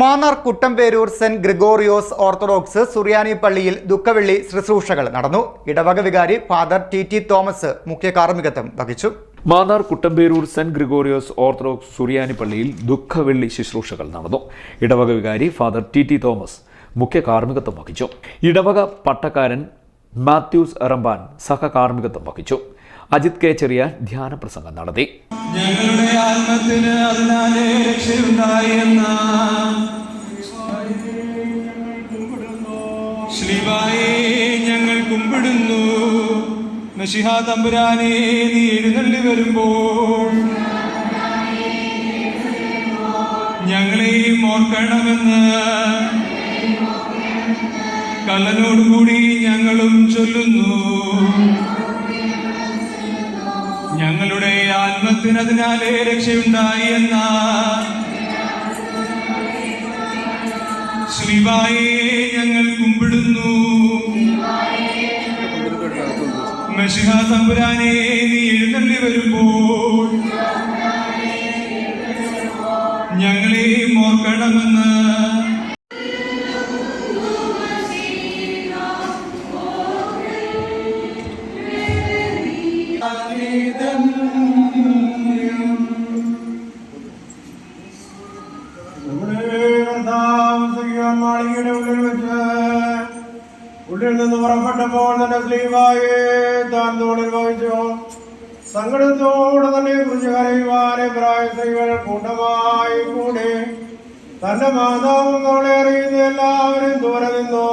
Mannar Kuttamperoor saint Gregorios orthodox സുറിയാനി പള്ളിയിൽ ദുഃഖവെള്ളി ശുശ്രൂഷകൾ നടന്നു. ഇടവക വികാരി ഫാദർ ടി ടി തോമസ് മുഖ്യ കാർമ്മികത്വം വഹിച്ചു. Mannar Kuttamperoor saint Gregorios orthodox സുറിയാനി പള്ളിയിൽ ദുഃഖവെള്ളി ശുശ്രൂഷകൾ നടന്നു. ഇടവക വികാരി ഫാദർ ടി ടി തോമസ് മുഖ്യ കാർമ്മികത്വം വഹിച്ചു. ഇടവക പട്ടക്കാരൻ മാത്യൂസ് റംബാൻ സഹകാർമ്മികത്വം വഹിച്ചു. അജിത് കെ ചെറിയ ധ്യാന പ്രസംഗം നടത്തി. ഞങ്ങളുടെ ആത്മത്തിന് അതിനാലേ രക്ഷയുണ്ടായി ശ്രീവായെ ഞങ്ങൾ കുമ്പിടുന്നു. നശിഹാ തമ്പുരാനെ നീ എഴുന്നള്ളി വരുമ്പോൾ. ഞങ്ങളെയും ഓർക്കണമെന്ന്. കള്ളനോടുകൂടി ഞങ്ങളും ചൊല്ലുന്നു. ഞങ്ങളുടെ ആത്മത്തിനതിനാലേ രക്ഷയുണ്ടായി എന്ന. ശ്രീവായെ ഞങ്ങൾ കുമ്പിടുന്നു. മെഷിഹ തമ്പുരാനെ നീ എഴുന്നള്ളി വരുമ്പോൾ ഞങ്ങളെ ഓർക്കണമെന്ന് നമ്മുടെ സഖിയോൻ മാളികയുടെ ഉള്ളിൽ വെച്ച് ഉള്ളിൽ നിന്ന് പുറപ്പെട്ടപ്പോൾ തന്റെ സ്ലീവായെ താൻ തോളിൽ വഹിച്ചു സങ്കടത്തോടെ തന്നെ കുറിച്ച് കരയുവാനെ പ്രായസ്ത്രീകൾ കൂട്ടമായി കൂടി തന്റെ മാതാവും തോളെ അറിയുന്ന എല്ലാവരും ദൂരെ നിന്നു.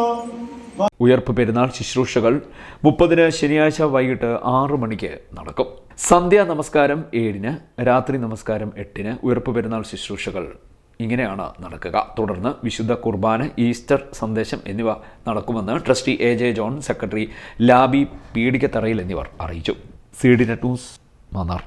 ഉയർപ്പ് പെരുന്നാൾ ശുശ്രൂഷകൾ മുപ്പതിന് ശനിയാഴ്ച വൈകിട്ട് ആറു മണിക്ക് നടക്കും. സന്ധ്യാ നമസ്കാരം ഏഴിന് രാത്രി നമസ്കാരം എട്ടിന് ഉയർപ്പ് പെരുന്നാൾ ശുശ്രൂഷകൾ. ഇങ്ങനെയാണ് നടക്കുക. തുടർന്ന് വിശുദ്ധ കുർബാന ഈസ്റ്റർ സന്ദേശം എന്നിവ നടക്കുമെന്ന് trustee A J John secretary Labi പീഡിക്കത്തറയിൽ എന്നിവർ അറിയിച്ചു. C D net news Mannar.